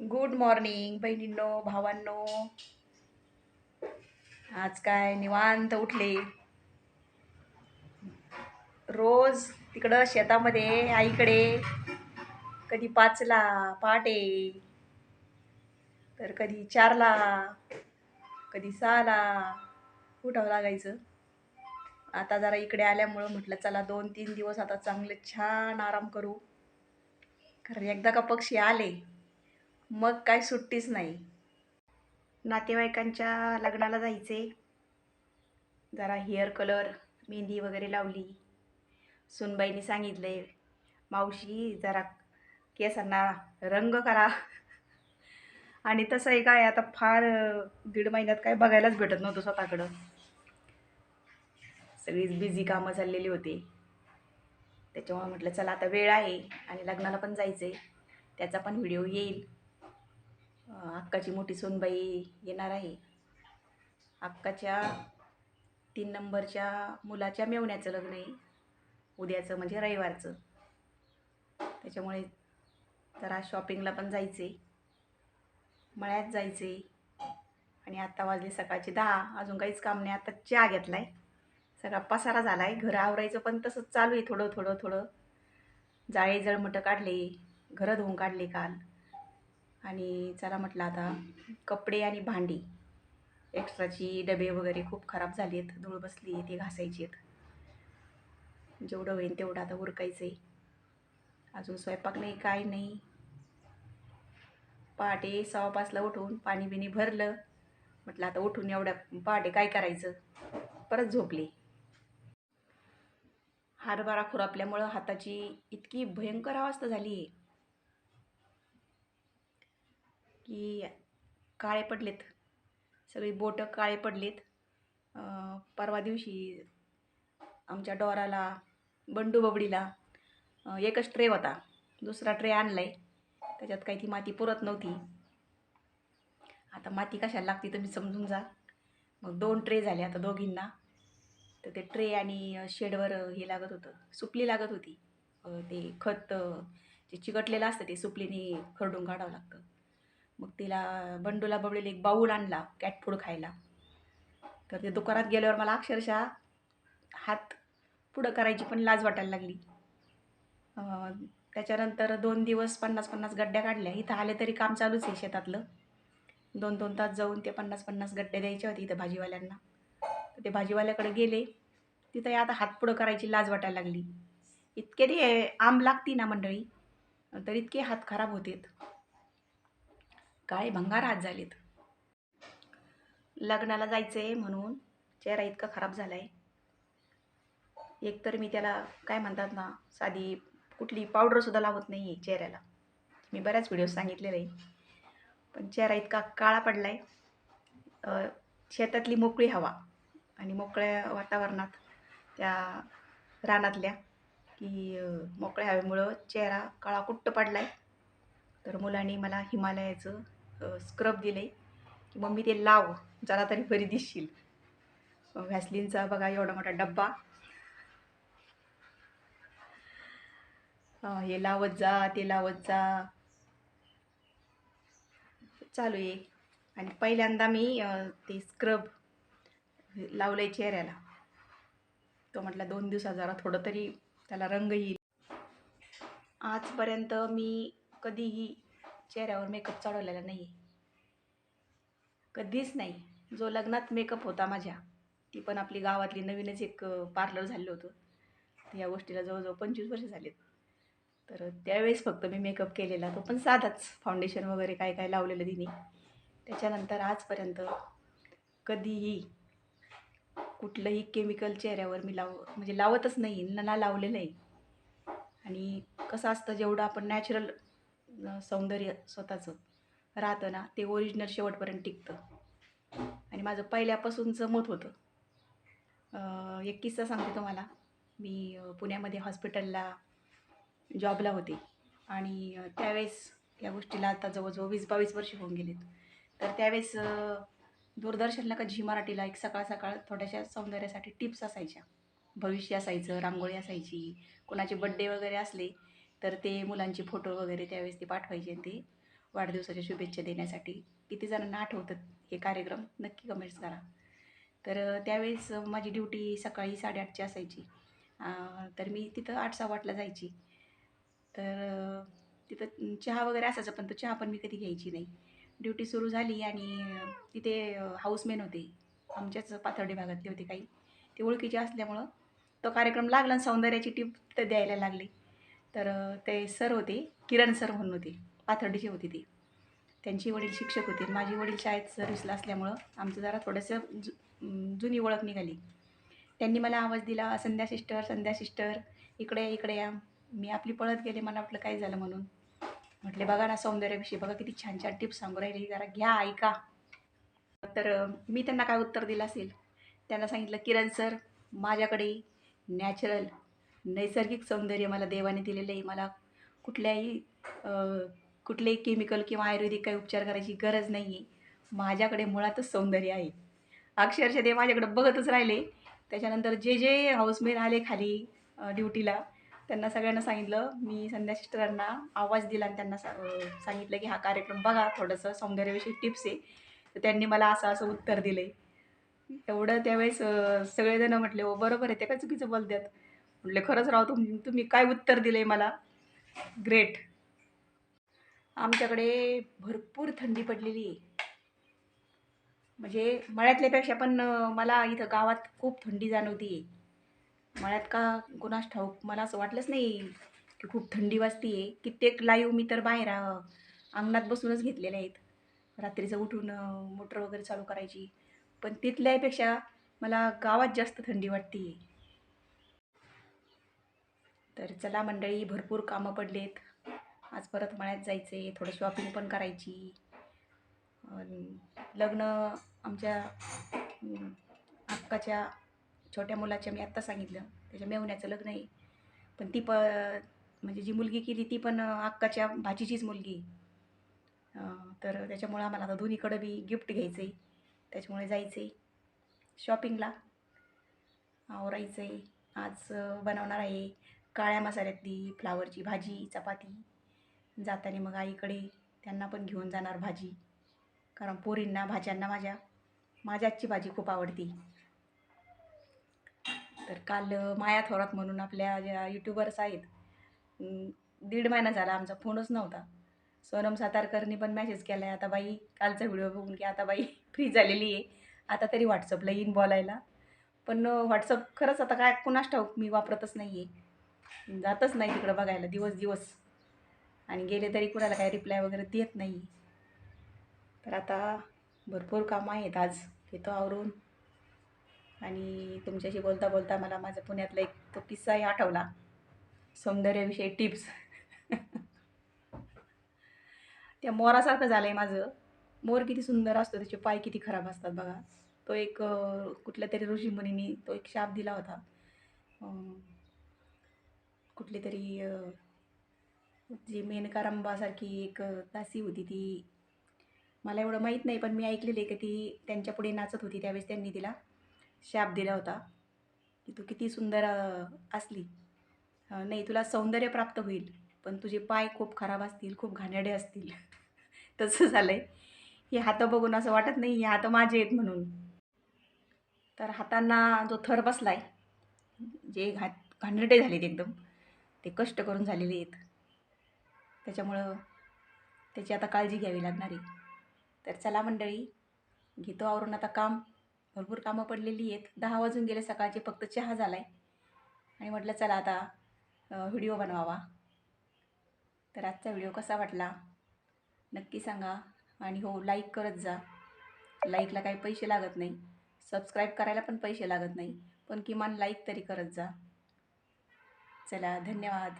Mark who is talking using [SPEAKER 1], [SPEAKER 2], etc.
[SPEAKER 1] Good morning बहिणींनो भावांनो. आज काय निवांत उठले? रोज तिकडं शेतामध्ये आईकडे. कधी पाचला पहाटे तर कधी चारला कधी सहाला. उठावं लागायचं. आता जरा इकडे आल्यामुळं म्हटलं चला दोन तीन दिवस आता चांगले छान आराम करू. कारण एकदा का पक्षी आले मग काय सुट्टीच नाही. नातेवाईकांच्या लग्नाला जायचे. जरा हेअर कलर मेहंदी वगैरे लावली. सुनबाईने सांगितले मावशी जरा केसांना रंग करा. आणि तसं आहे काय आता फार दीड महिन्यात काय बघायलाच भेटत नव्हतं स्वतःकडं. सगळीच बिझी कामं चाललेली होती. त्याच्यामुळे म्हटलं चला आता वेळ आहे आणि लग्नाला पण जायचं आहे त्याचा पण व्हिडिओ येईल. अक्काची मोठी सोनबाई येणार आहे. अक्काच्या तीन नंबरच्या मुलाच्या मेवण्याचं लग्न आहे. उद्याचं म्हणजे रविवारचं. त्याच्यामुळे जरा शॉपिंगला पण जायचे मळ्यात जायचे आणि आत्ता वाजले सकाळचे दहा. अजून काहीच काम नाही. आता चहा घेतला आहे सगळा पसारा झाला आहे घरं आवरायचं पण तसंच चालू आहे थोडं थोडं थोडं. जाळे जळमटं काढले. घरं धुवून काढले काल. आणि चला म्हटलं आता कपडे आणि भांडी एक्स्ट्राची डबे वगैरे खूप खराब झाली आहेत धूळ बसली आहे ते घासायची आहेत. जेवढं होईल तेवढं आता उरकायचं आहे अजून स्वयंपाक नाही काय नाही. पहाटे सव्वा पाचला उठून पाणी बिणी भरलं. म्हटलं आता उठून एवढ्या पहाटे काय करायचं? परत झोपले. हरभरा खुरापल्यामुळं हाताची इतकी भयंकर अवस्था झाली आहे की काळे पडलेत. सगळी बोटं काळे पडलेत. परवा दिवशी आमच्या डोराला बंडू बबडीला एकच ट्रे होता. दुसरा ट्रे आणला आहे त्याच्यात काही ती माती पुरत नव्हती. आता माती कशाला लागते तुम्ही समजून जा. मग दोन ट्रे झाले आता दोघींना. तर ते ट्रे आणि शेडवर हे लागत होतं. सुपली लागत होती. ते खत जे चिकटलेलं असतं ते सुपलीने खरडून काढावं लागतं. मग तिला बंडूला बबडीला एक बाऊल आणला कॅट फूड खायला. तर ते दुकानात गेल्यावर मला अक्षरशः हात पुढं करायची पण लाज वाटायला लागली. त्याच्यानंतर दोन दिवस पन्नास पन्नास गड्ड्या काढल्या. इथं आले तरी काम चालूच आहे शेतातलं. दोन दोन तास जाऊन ते पन्नास पन्नास गड्डे द्यायचे होते इथं भाजीवाल्यांना. तर ते भाजीवाल्याकडे गेले. तिथं आता हात पुढं करायची लाज वाटायला लागली. इतके ते आंब लागती ना मंडळी तर इतके हात खराब होतेत. काळे भंगार हात झालेत? लग्नाला जायचं आहे म्हणून चेहरा इतका खराब झाला आहे एकतर मी त्याला काय म्हणतात ना साधी कुठली पावडरसुद्धा लावत नाही आहे चेहऱ्याला. मी बऱ्याच व्हिडिओ सांगितलेले. आहे पण चेहरा इतका काळा पडला आहे शेतातली मोकळी हवा आणि मोकळ्या वातावरणात त्या रानातल्या की मोकळ्या हवेमुळं चेहरा काळा कुट्ट पडला आहे तर मुलांनी मला हिमालयाचं स्क्रब दिलं आहे की मम्मी ते लाव जरा तरी बरी दिसशील. व्हॅसलिनचा बघा एवढा मोठा डब्बा. हे लावत जा ते लावत जा. चालू आहे. आणि पहिल्यांदा मी ते स्क्रब लावलं आहे चेहऱ्याला. तो म्हटला दोन दिवसात जरा थोडं तरी त्याला रंग येईल. आजपर्यंत मी कधीही चेहऱ्यावर मेकअप चढवलेला नाही कधीच नाही. जो लग्नात मेकअप होता माझ्या ती पण आपली गावातली नवीनच एक पार्लर झालेलं होतं. या गोष्टीला जवळजवळ पंचवीस वर्ष झालीत. तर त्यावेळेस फक्त मी मेकअप केलेला. तो पण साधाच फाउंडेशन वगैरे काय काय लावलेलं तिने. त्याच्यानंतर आजपर्यंत कधीही कुठलंही केमिकल चेहऱ्यावर मी लाव म्हणजे लावतच नाही ना लावलेलं आहे. आणि कसं असतं जेवढं आपण नॅचरल सौंदर्य स्वतःचं राहतं ना ते ओरिजिनल शेवटपर्यंत टिकतं. आणि माझं पहिल्यापासूनचं मत होतं. एक किस्सा सांगते तुम्हाला. मी पुण्यामध्ये हॉस्पिटलला जॉबला होते. आणि त्यावेळेस या गोष्टीला आता जवळजवळ वीस बावीस वर्ष होऊन गेलेत. तर त्यावेळेस दूरदर्शनला का झी मराठीला एक सकाळ सकाळ थोड्याशा सौंदर्यासाठी टिप्स असायच्या. भविष्य असायचं रांगोळी असायची कोणाचे बड्डे वगैरे असले तर ते मुलांचे फोटो वगैरे त्यावेळेस ते पाठवायचे आणि ते वाढदिवसाच्या शुभेच्छा देण्यासाठी. किती जणांना आठवतात हे कार्यक्रम? नक्की कमेंट्स करा. तर त्यावेळेस माझी ड्युटी सकाळी साडेआठची असायची. तर मी तिथं आठ सहा वाटला जायची. तर तिथं चहा वगैरे असायचा पण तो चहा पण मी कधी घ्यायची नाही. ड्युटी सुरू झाली आणि तिथे हाऊसमेन होते. आमच्याच पाथर्डी भागातले होते काही. ते ओळखीचे असल्यामुळं तो कार्यक्रम लागला आणि सौंदर्याची टीप तर द्यायला लागली. तर ते सर होते किरण सर म्हणून होते पाथर्डीचे होते ते. त्यांची वडील शिक्षक होते. माझी वडील शाळेत सर्व्हिसला असल्यामुळं आमचं जरा थोडंसं जु जुनी ओळख निघाली. त्यांनी मला आवाज दिला संध्या सिस्टर संध्या सिस्टर इकडे या इकडे या. मी आपली पळत गेले मला वाटलं काय झालं म्हणून. म्हटले बघा ना सौंदर्याविषयी बघा किती छान छान टिप्स सांगू राहिली जरा घ्या ऐका. तर मी त्यांना काय उत्तर दिलं असेल? त्यांना सांगितलं किरण सर माझ्याकडे नॅचरल नैसर्गिक सौंदर्य मला देवाने दिलेलं आहे. मला कुठल्याही कुठलेही केमिकल किंवा आयुर्वेदिक काही उपचार करायची गरज नाही आहे. माझ्याकडे मुळातच सौंदर्य आहे. अक्षरशः ते माझ्याकडे बघतच राहिले. त्याच्यानंतर जे जे हाऊसमेन आले खाली ड्युटीला त्यांना सगळ्यांना सांगितलं. मी संध्या सिस्टरांना आवाज दिला आणि त्यांना सा सांगितलं की हा कार्यक्रम बघा थोडंसं सौंदर्याविषयी टिप्स आहे. तर त्यांनी मला असं असं उत्तर दिलं आहे एवढं त्यावेळेस सगळेजणं म्हटले हो बरोबर आहे ते काय चुकीचं बोलतात? म्हटले खरंच राव तुम तुम्ही काय उत्तर दिलं आहे मला? ग्रेट. आमच्याकडे भरपूर थंडी पडलेली आहे. म्हणजे मळ्यातल्यापेक्षा पण मला इथं गावात खूप थंडी जाणवती आहे मळ्यात का कुणास ठाऊक? मला असं वाटलंच नाही की खूप थंडी वाजती आहे कित्येक लाईव्ह मी तर बाहेर अंगणात बसूनच घेतलेले आहेत. रात्रीचं उठून मोटर वगैरे चालू करायची. पण तिथल्यापेक्षा मला गावात जास्त थंडी वाटते तर चला मंडळी भरपूर कामं पडलेत. आज परत मळ्यात जायचं आहे थोडं शॉपिंग पण करायची. लग्न आमच्या अक्काच्या छोट्या मुलाच्या मी आत्ता सांगितलं. त्याच्या मेवण्याचं लग्न आहे. पण ती प म्हणजे जी मुलगी केली ती पण अक्काच्या भाचीचीच मुलगी तर त्याच्यामुळं आम्हाला आता दोन्हीकडं बी गिफ्ट घ्यायचं आहे त्याच्यामुळे जायचं आहे शॉपिंगला आवरायचं आहे आज बनवणार आहे. काळ्या मसाल्यातली फ्लावरची भाजी चपाती. जाताना मग आईकडे त्यांना पण घेऊन जाणार भाजी. कारण पोरींना भाज्यांना माझ्या माझ्या आजची भाजी खूप आवडती. तर काल माया थोरात म्हणून आपल्या ज्या यूट्यूबर्स आहेत दीड महिना झाला आमचा फोनच नव्हता. सोनम सातारकरनी पण मेसेज केला आहे आता बाई कालचा व्हिडिओ बघून की आता बाई फ्री झालेली आहे. आता तरी व्हॉट्सअपला येईन बोलायला. पण व्हॉट्सअप खरंच आता काय कुणास ठाऊक मी वापरतच नाही आहे जातच नाही तिकडं बघायला दिवस दिवस. आणि गेले तरी कुणाला काही रिप्लाय वगैरे देत नाही. तर आता भरपूर कामं आहेत आज घेतो आवरून. आणि तुमच्याशी बोलता बोलता मला माझा पुण्यातला एक तो किस्साही आठवला. सौंदर्याविषयी टिप्स त्या मोरासारखं झालं आहे माझं. मोर किती सुंदर असतो त्याचे पाय किती खराब असतात बघा. तो एक कुठल्या तरी ऋषीमुनींनी तो एक शाप दिला होता. कुठली तरी जी जी मेनकारांबासारखी एक दासी होती ती. मला एवढं माहीत नाही पण मी ऐकलेली आहे की ती त्यांच्या पुढे नाचत होती त्यावेळेस त्यांनी तिला शाप दिला होता. की तू किती सुंदर असली. नाही तुला सौंदर्य प्राप्त होईल पण तुझे पाय खूप खराब असतील खूप घाणेरडे असतील. तसं झालं आहे हे हातं बघून असं वाटत नाही हे हातं माझे आहेत म्हणून. तर हातांना जो थर बसला आहे जे घा घाणेरडे झालेत एकदम ते कष्ट करून झालेले आहेत. त्याच्यामुळं त्याची आता काळजी घ्यावी लागणार आहे. तर चला मंडळी घेतो आवरून आता काम. भरपूर कामं पडलेली आहेत. दहा वाजून गेले सकाळचे फक्त चहा झाला आहे आणि म्हटलं चला आता व्हिडिओ बनवावा. तर आजचा व्हिडिओ कसा वाटला? नक्की सांगा आणि हो लाईक करत जा. लाईकला काही पैसे लागत नाही. सबस्क्राईब करायला पण पैसे लागत नाही. पण किमान लाईक तरी करत जा. चला धन्यवाद.